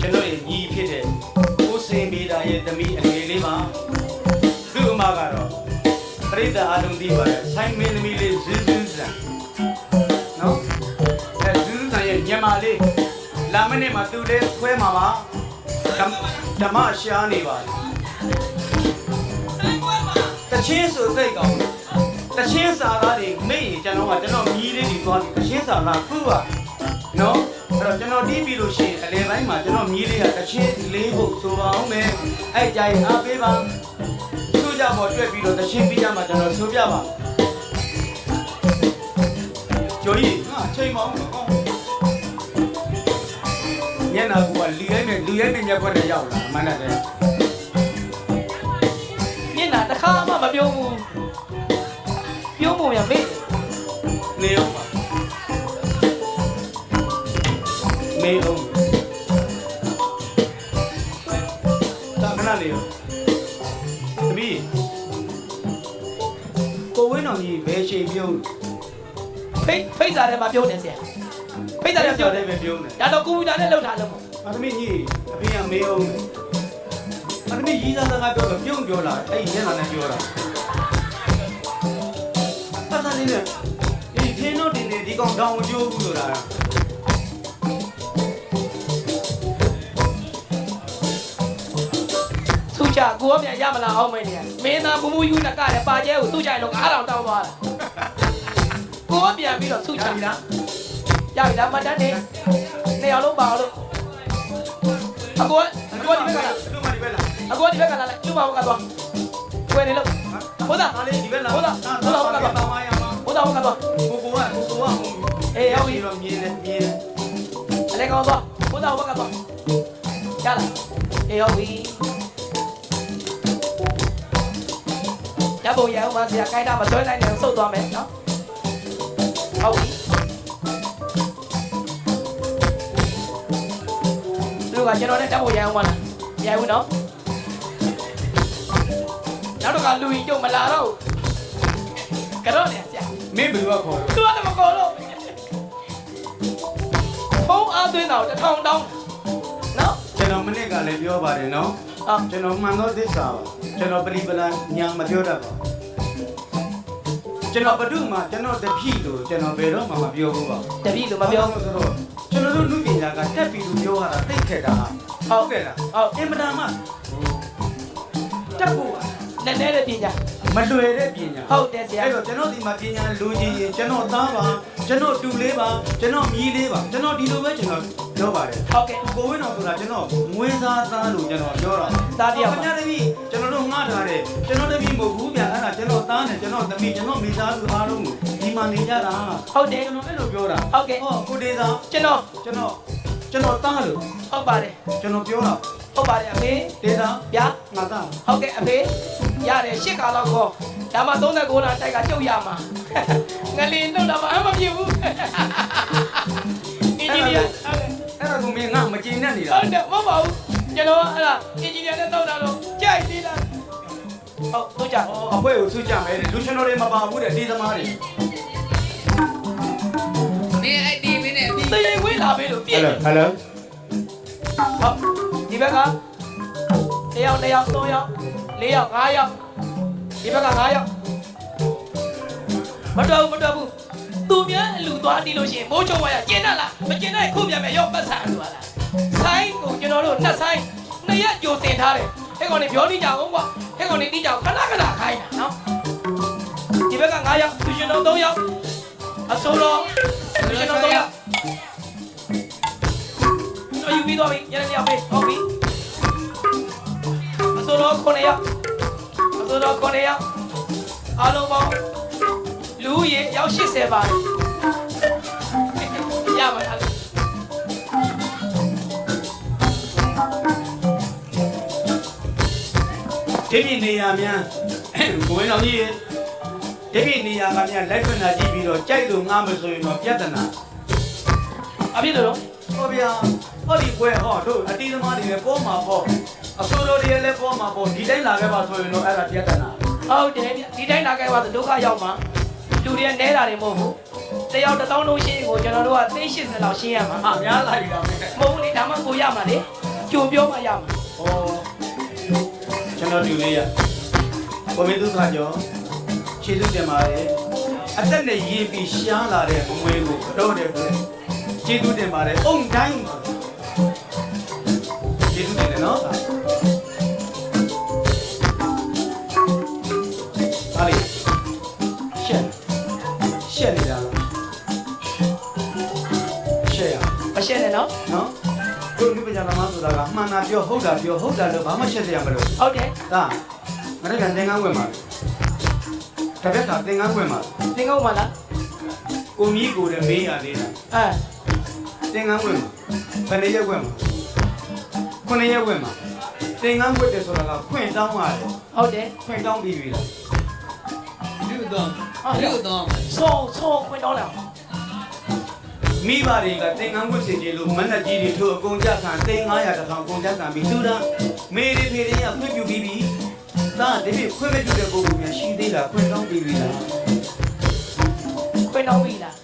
ကျွန်တော်ရဲ့ညီဖြစ်တဲ့ကိုစင်မေတာရဲ့သမီးအငယ်လေးပါသူ့အမကတော့ပရိသတ်အားလုံးသိပါရဲ့ဆိုင်မင်းသမီးလေးဇင်းဇင်းဆန်နော်အဲဇင်းဇင်းဆန်ရဲ့ညမလေးလာမနေ့မှာသူ့လေးခွဲမှာပါဓမ္မရှားနေပါတချင်းဆိုသိကောင်တချင်းစာသားတွေမိရင်ကျွန်တော်ကကျွန်တော်မြည်လေးတွေသွားပြီးတချင်းစာသားခုကနော် တော့ကျွန်တော်တီးပြီးလို့ရှိရင်အလေပိုင်းမှာကျွန်တော်မြည်လေးကတချင်းလေးဖို့ဆိုပါအောင်မယ်အဲ့ကြိုင်အားပေးပါသူ့ကြပေါ်တွေ့ပြီးတော့တချင်းပြီးကြမှာကျွန်တော်ဆိုပြပါကျော်ကြီးဟာချိန်မောင်းကောင်းညနာကူကလူရဲနဲ့လူရဲနဲ့ညက်ခွက်နဲ့ရောက်လာအမှန်နဲ့မျက်နှာတစ်ခါမှမပြုံးဘူးပြုံးပုံရမေ့နေအောင်ပါ မေအောင်တာခဏနေရောတပီးကိုဝင်းတော်ကြီးဘယ်ချိန်ပြုံးဖိတ်ဖိတ်စားထဲမှာပြုံးနေဆရာဖိတ်စားထဲပြုံးတယ်ပဲပြုံးတယ်ဒါတော့ကွန်ပျူတာနဲ့လောက်ထားလို့ပေါ့အသမီးကြီးအဖေကမေအောင်အသမီးကြီးစားစကားပြောတော့ပြုံးပြောလာအဲ့ဒီညနာနဲ့ပြောတာပတ်သားလေးနဲ့ဒီထင်းတို့တင်နေဒီကောင်တောင်ကျိုးဘူးဆိုတာ ချကိုကပြန်ရမလားအောင်မယ်နေရမင်းသားမူမူယူနကလည်းပါကျဲကိုသူ့ချရင်တော့အားတောင်တောင်းသွားတာကိုကပြန်ပြီးတော့သူ့ချရပြီလားရပြီလားမတန်းနေနေအောင်လုံးပါအောင်လို့အကိုကအကိုဒီဘက်ကလာလူမဒီဘက်လားအကိုဒီဘက်ကလာလိုက်လူမဘက်ကသွားကွယ်နေလို့ဘုရားအားလေးဒီဘက်လားဟုတ်လားဟုတ်လားဟုတ်လားတောင်းပါရမှာဘုရားဘက်ကသွားကိုကိုကကိုကိုကအေးရောက်ပြီတော့မြင်တယ်မြင်တယ်အလဲကောင်သွားဘုရားဘက်ကသွားရလားအေးရောက်ပြီ ရဖို့ရအောင်ပါဆရာကိုင်းတာမဆွဲနိုင်တယ်ဆုတ်သွားမယ်နော်ဟုတ်ပြီလူကကျွန်တော်နဲ့တက်ဖို့ရအောင်ပါလားမရဘူးနော်နောက်တော့ကလူကြီးကျုံမလာတော့ကတော့နေဆရာမင်းဘယ်လိုခေါ်သူကလည်းမကောလို့ဖုန်းအားသွင်းတော့တစ်ထောင်တောင်းနော်ကျွန်တော်မနစ်ကလည်းပြောပါတယ်နော်ဟာကျွန်တော်မှန်သောသစ္စာပါ ကျွန်တော်ပရိပလညာမပြောတတ်ပါကျွန်တော်ဘဒုမှာကျွန်တော်တပြည့်လို့ကျွန်တော်ဘယ်တော့မှမပြောဘူးပါတပည့်လိုမပြောဆိုတော့ကျွန်တော်တို့လူပညာကတက်ပြီးလို့ပြောရတာသိခဲ့တာဟုတ်ကဲ့လားဟုတ်အင်မတန်မှတက်ဖို့နည်းနည်းတဲ့ပညာမလွယ်တဲ့ပညာဟုတ်တယ်ဆရာအဲ့တော့ကျွန်တော်ဒီမှာပညာလူကြီးရင်ကျွန်တော်သားပါကျွန်တော်တူလေးပါကျွန်တော်မြီးလေးပါကျွန်တော်ဒီလိုပဲကျွန်တော်ပြောပါတယ်ဟုတ်ကဲ့ကိုဝင်းတော်ဆိုတာကျွန်တော်မွေးသားသားလို့ကျွန်တော်ပြောတာသားတစ်ယောက်ပါခင်ဗျားတပည့်ကျွန်တော်တို့ငှား ထားတယ်ကျွန်တော်တပည့်မဟုတ်ဘူးဗျာအဲ့ဒါကျွန်တော်သားနဲ့ကျွန်တော်သမီးကျွန်တော်မိသားစုအားလုံးကိုဒီမှာနေကြတာဟုတ်တယ်ကျွန်တော်အဲ့လိုပြောတာဟုတ်ကဲ့ဟောကိုဒေသာကျွန်တော်ကျွန်တော်ကျွန်တော်သားလို့ဟုတ်ပါတယ်ကျွန်တော်ပြောတာဟုတ်ပါတယ်အဖေဒေသာဗျာငါသားဟုတ်ကဲ့အဖေရတယ်ရှစ်ကာလောက်ခေါ်ဒါမှ39လတိုက်ကကြုတ်ရမှာငလင်းတော့တော့အမဖြစ်ဘူးအင်ဂျင်နီယာဟုတ်ကဲ့အဲ့ဒါကိုမင်းငါမကြည်နဲ့နေတာဟုတ်တယ်မဟုတ်ပါဘူးကျွန်တော်အဲ့ဒါအင်ဂျင်နီယာနဲ့တောက်တာတော့ကြိုက်သေးတာ ဟုတ်တို့ကြအော်အဖွဲကိုဆူကြမယ်လူရှင်တော်တွေမပါဘူးတဲ့ဒီသမားတွေမင်းအဲ့ဒီမင်းနဲ့သေရင်ဝေးလာပြီလို့ပြဟည့်ယ်လိုဟယ်လိုဟုတ်ဒီဘက်ကတယောက်တစ်ယောက်သုံးယောက်လေးယောက်ငါးယောက်ဒီဘက်ကငါးယောက်မတော်ဘူးမတော်ဘူးသူများအလူသွားတီးလို့ရှိရင်မိုးချုံဝါရကျင်းတတ်လားမကျင်းတဲ့ခုပြန်မယ်ရောက်ပတ်ဆံလို့ပါလားဆိုင်ကိုကျွန်တော်တို့နှစ်ဆိုင်နှစ်ရက်ကြိုစင်ထားတယ် ဟဲ့ကောင်နေပြောနေကြအောင်ကွာဟဲ့ကောင်နေတီးကြအောင်ခဏခဏခိုင်းတာနော်ဒီဘက်ကငါးယောက်သူရှင်တော်သုံးယောက်အစိုးရသူရှင်တော်သုံးယောက်တော့ယူပြီးတော့ပြီညနေရောက်ပြီဟုတ်ပြီအစိုးရခုနှစ်ယောက်အစိုးရခုနှစ်ယောက်အားလုံးပေါင်းလူဦးရေရောက်80ပါ ဒီပြနေရများကိုဝင်းတော်ကြီးရေဒီပြနေရကများလိုက်ခွင့်လာကြည့်ပြီးတော့ကြိုက်လို့ငားမဆိုရင်တော့ပြဿနာအပြည့်လို့ဟောဗျာဟောဒီကွယ်ဟောတို့အတီးသမားတွေလည်းပေါ်မှာပေါ့အစိုးရတွေလည်းပေါ်မှာပေါ့ဒီတိုင်းလာခဲ့ပါဆိုရင်တော့အဲ့ဒါပြဿနာဟုတ်တယ်ဗျဒီတိုင်းလာခဲ့ပါဆိုဒုက္ခရောက်မှာလူတွေနဲတာတွေမဟုတ်ဘူးတယောက်တစ်သောင်းလုံးရှင်းကိုကျွန်တော်တို့ကသိ80လောက်ရှင်းရမှာဟာများလာပြီလားမင်းမဟုတ်ဘူးလေဒါမှကိုရမှာလေကြိုပြောမှရမှာဟော ကျွန်တော်တူလေးရကိုမင်းဒုက္ခကြောခြေစုတင်ပါတယ်အသက်နဲ့ရည်ပြီးရှားလာတဲ့ငွေကိုတော့တဲ့အတွက်ခြေစုတင်ပါတယ်အုံတိုင်း ပြောဟုတ်တာပြောဟုတ်တာလို့ဘာမှရှက်စရာမလိုဟုတ်တယ်ဒါငါတို့ကသင်္ကန်းဝင်ပါတပည့်ကသင်္ကန်းဝင်ပါသင်္ကုန်းမလားကိုမြီးကိုလည်းမေးရသေးတာအဲသင်္ကန်းဝင်ပါဘယ်နှစ်ရက်ဝင်ပါခုနှစ်ရက်ဝင်ပါသင်္ကန်းဝတ်တယ်ဆိုတာကခွင့်တောင်းရတယ်ဟုတ်တယ်ခွင့်တောင်းပြီးပြီလားလူတော့လူတော့ဆောဆောခွင့်တောင်းလာ မိဘတွေကသင်္ကန်းဝတ်စီကြီးလို့မန္တကြီးတွေထို့အကုန်ကြခံ3900တထောင်ကုန်ကြခံပြီးသူတာမေရီဖေတွေကခွင့်ပြုပြီးပြီဒါဒီပြခွင့်မပြုတဲ့ပုဂ္ဂိုလ်များရှိသေးလားခွင့်တောင်းပြီးပြီလားခွင့်တောင်းပြီလား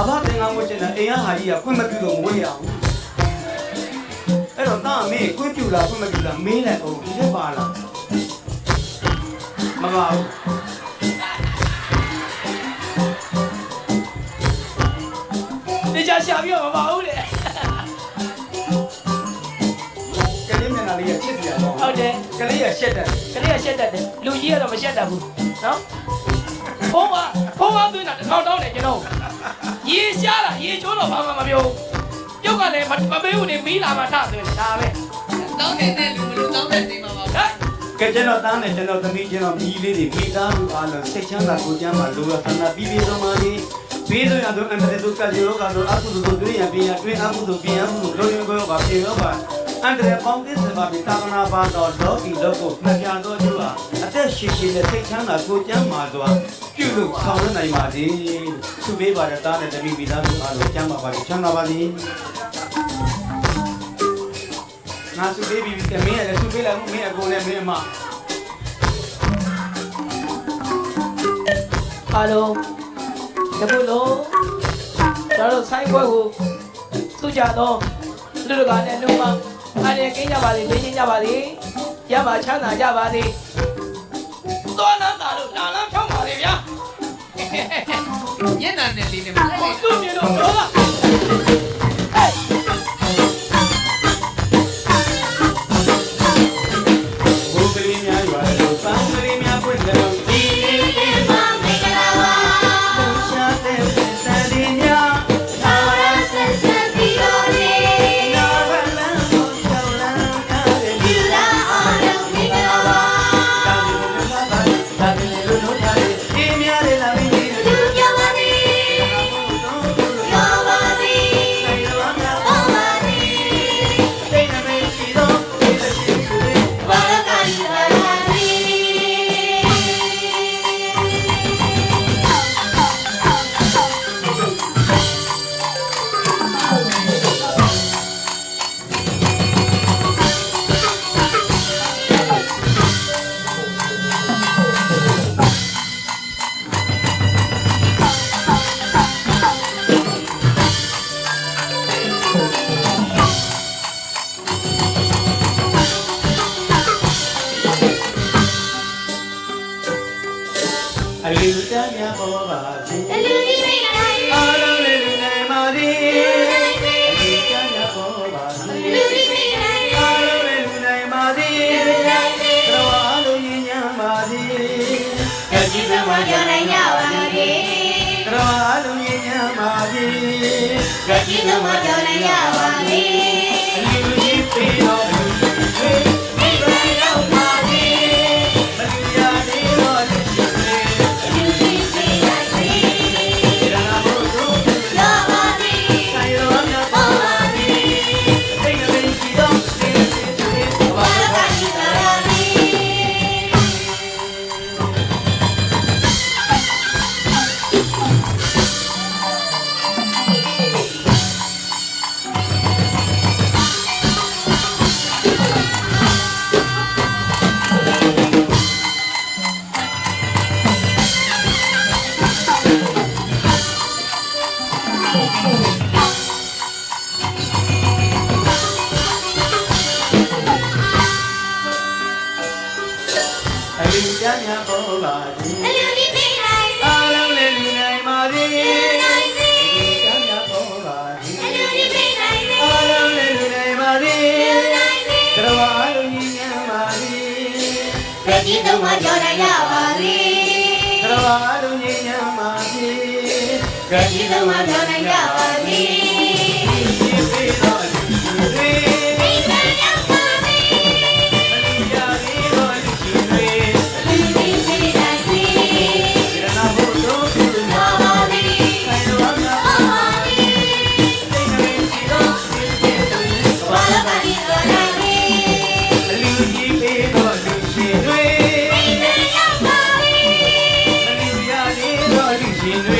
အဘသင်္ကန်းဝတ်ချင်တဲ့အိမ်ဟာကြီးကခွင့်မပြုလို့မဝေးရအောင်အဲ့တော့တာမေးခွင့်ပြုလားခွင့်မပြုလားမေးလိုက်အောင်ဒီထဲပါလားမပါဘူး ရှာပြီးတော့မပါဘူးလေကလေးမျက်နှာလေးကချစ်စရာတော့ဟုတ်တယ်ကလေးကရှက်တယ်ကလေးကရှက်တတ်တယ်လူကြီးကတော့မရှက်တတ်ဘူးနော်ဖုံးကဖုံးကသွင်းတာတစ်ထောင်တောင်းတယ်ကျွန်တော်ရေရှားတာရေချိုးတော့ဘာမှမပြောဘူးပြုတ်ကလည်းမပေးဘူးနေမီးလာမှထသွင်းတယ်ဒါပဲတောင်းနေတဲ့လူမလို့တောင်းတဲ့နေမှာပါဟဲ့ကဲကျွန်တော်တန်းတယ်ကျွန်တော်သမီးကျွန်တော်မိလေးတွေမိသားစုအားလုံးစိတ်ချမ်းသာကိုယ်ကျမ်းမာလိုရသနာပြီးပြီးဆုံးပါလေ ပြီးဆုံးရတော့အန္တရာယ်တို့ကလေးရောကတော့အကုသိုလ်တို့တွေ့ရပြင်ရတွေ့အကုသိုလ်ပြင်အကုသိုလ်လုံးလုံးကိုပါပြေရောပါအန္တရာယ်ပေါင်းသစ်စပါပြီးတာဝနာပါတော့လောကီလောကုမပြတ်တော့ကျူဟာအသက်ရှင်ရှင်နဲ့စိတ်ချမ်းသာကိုယ်ကျမ်းမာစွာပြုလို့ဆောင်ရနိုင်ပါစေသူပေးပါတဲ့တားတဲ့သမီးမိသားစုအားလုံးကျမ်းမာပါစေချမ်းသာပါစေငါစုပေးပြီးပြီမင်းလည်းစုပေးလိုက်မင်းအကုန်လည်းမင်းအမအားလုံး တပုတ်လုံးကျွန်တော်တို့ဆိုင်ဘွဲကိုသူ့ကြတော့လူတကာနဲ့လူမအားရကင်းကြပါစေပေးချင်းကြပါစေရပါချမ်းသာကြပါစေသွားနန်းသာလို့လာလန်းဖြောင်းပါလေဗျာညနာနဲ့လေးနဲ့မဟိုဟုတ်သူ့မြေတော့တော့ ညံပါသည် လူချမ်းသာပေါ်ပါစေအလူဒီမိနိုင်အားလုံးလည်းလူနိုင်ပါစေနိုင်စေချမ်းသာပေါ်ပါစေအလူဒီမိနိုင်စေအားလုံးလည်းလူနိုင်ပါစေနိုင်စေကရဝါလူညီညံပါစေဘယ်ကြီးတော့မှကြော်နိုင်ရပါစေကရဝါလူညီညံပါစေဘယ်ကြီးတော့မှကြော်နိုင်ရပါစေ You.